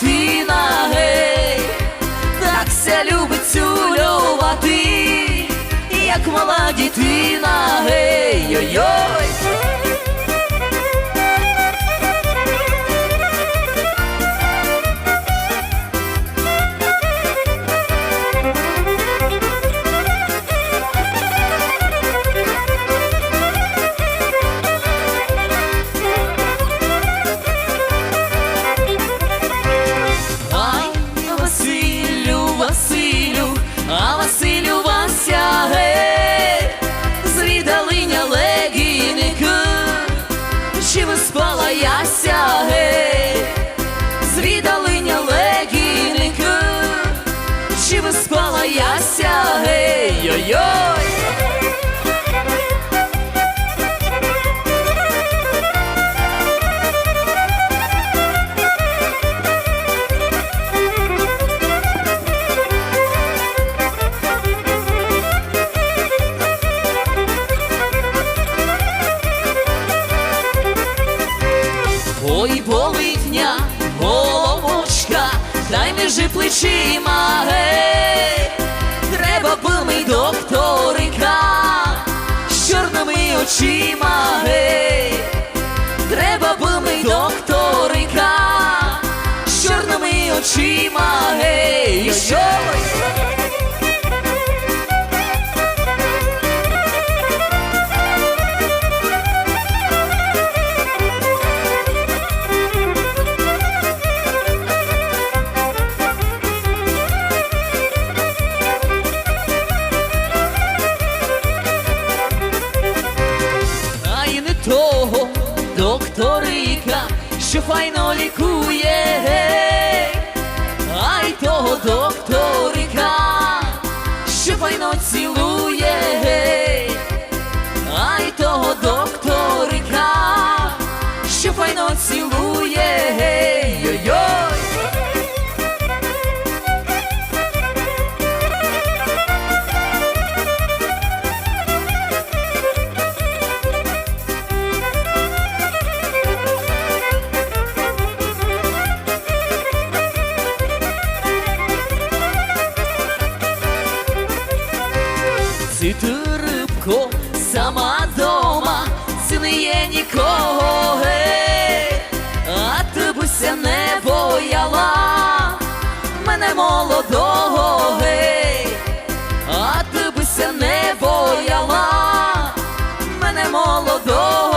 дитина, гей, так ся любить цюлювати, як мала дитина, гей, йой-йой. Чи виспала яся, гей, йой-йой. Ой, болитня, головочка, дай міжи плечима, гей, треба би ми докторика з чорними очима, гей, треба би ми докторика з чорними очима, гей, йой. а докторика, що файно лікує, ай того докторика, що файно цілує, ай того докторика, що файно цілує, Цити рибко, сама дома, це не є нікого, гей, а ти буся не бояла мене молодого, гей, а ти буся не бояла мене молодого.